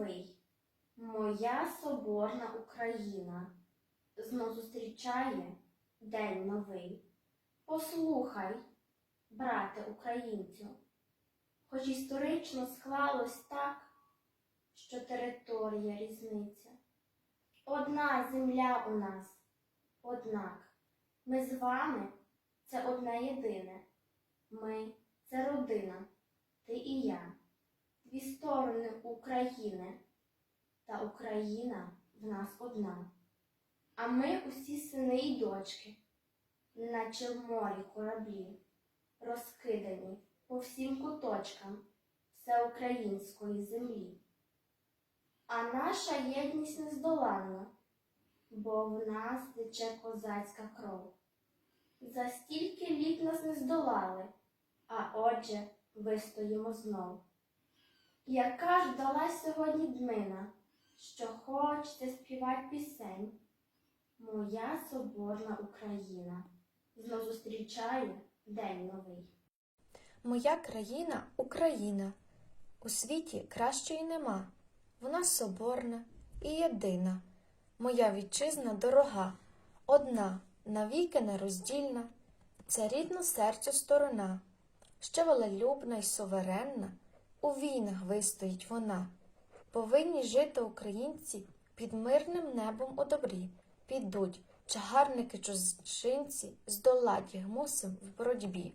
степовий. Моя соборна Україна знов зустрічає день новий. Послухай, брате українцю, хоч історично склалось так, що територія різниця. Одна земля у нас, однак ми з вами це одне єдине. Ми це родина, ти і я, дві сторони України, та Україна в нас одна. А ми усі сини й дочки, наче в морі кораблі, розкидані по всім куточкам всеукраїнської землі. А наша єдність нездоланна, бо в нас тече козацька кров. За стільки літ нас не здолали, а отже вистоїмо знов. Яка ж далась сьогодні дмина, що хочеться співать пісень? Моя соборна Україна знов зустрічає день новий. Моя країна Україна. У світі кращої нема. Вона соборна і єдина. Моя вітчизна дорога, одна, навіки нероздільна. Це рідна серцю сторона, що волелюбна й суверенна, у війнах вистоїть вона. Повинні жити українці під мирним небом у добрі. Підуть чагарники чужинці, здолать їх мусим в боротьбі.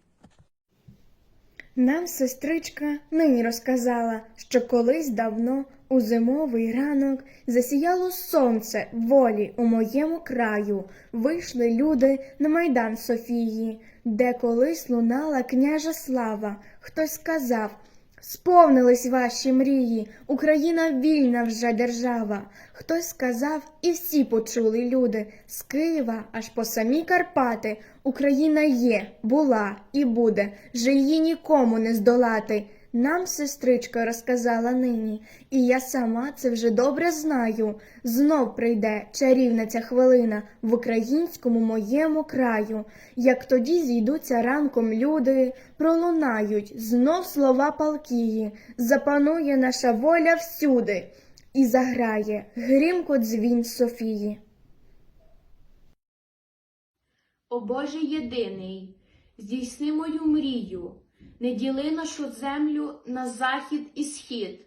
Нам сестричка нині розказала, що колись давно у зимовий ранок засіяло сонце волі у моєму краю. Вийшли люди на майдан Софії, де колись лунала княжа слава. Хтось сказав. Сповнились ваші мрії, Україна вільна вже держава. Хтось сказав, і всі почули люди з Києва аж по самі Карпати. Україна є, була і буде, же її нікому не здолати. Нам сестричка розказала нині, і я сама це вже добре знаю. Знов прийде чарівна ця хвилина в українському моєму краю. Як тоді зійдуться ранком люди, пролунають знов слова палкії, запанує наша воля всюди, і заграє грімко дзвін Софії. О Боже єдиний, здійсни мою мрію, не діли нашу землю на захід і схід,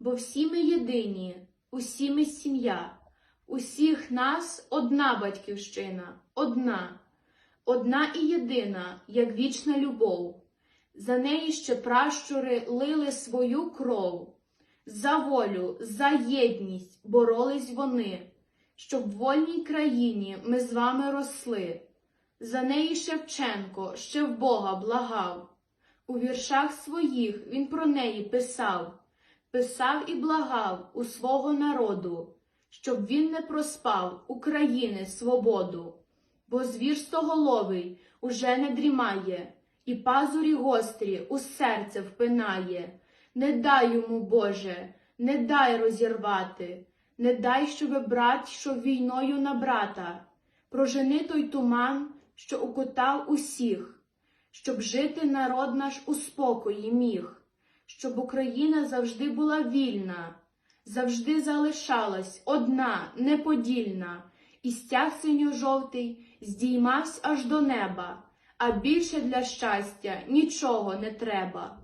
бо всі ми єдині, усі ми сім'я, усіх нас одна батьківщина, одна, одна і єдина, як вічна любов. За неї ще пращури лили свою кров. За волю, за єдність боролись вони, щоб в вольній країні ми з вами росли. За неї Шевченко ще в Бога благав. У віршах своїх він про неї писав, писав і благав у свого народу, щоб він не проспав України свободу, бо звір стоголовий уже не дрімає, і пазурі гострі у серце впинає. Не дай йому, Боже, не дай розірвати, не дай, щоби брат йшов війною на брата. Прожени той туман, що укутав усіх, щоб жити народ наш у спокої міг, щоб Україна завжди була вільна, завжди залишалась одна, неподільна, і стяг синьо-жовтий здіймався аж до неба, а більше для щастя нічого не треба.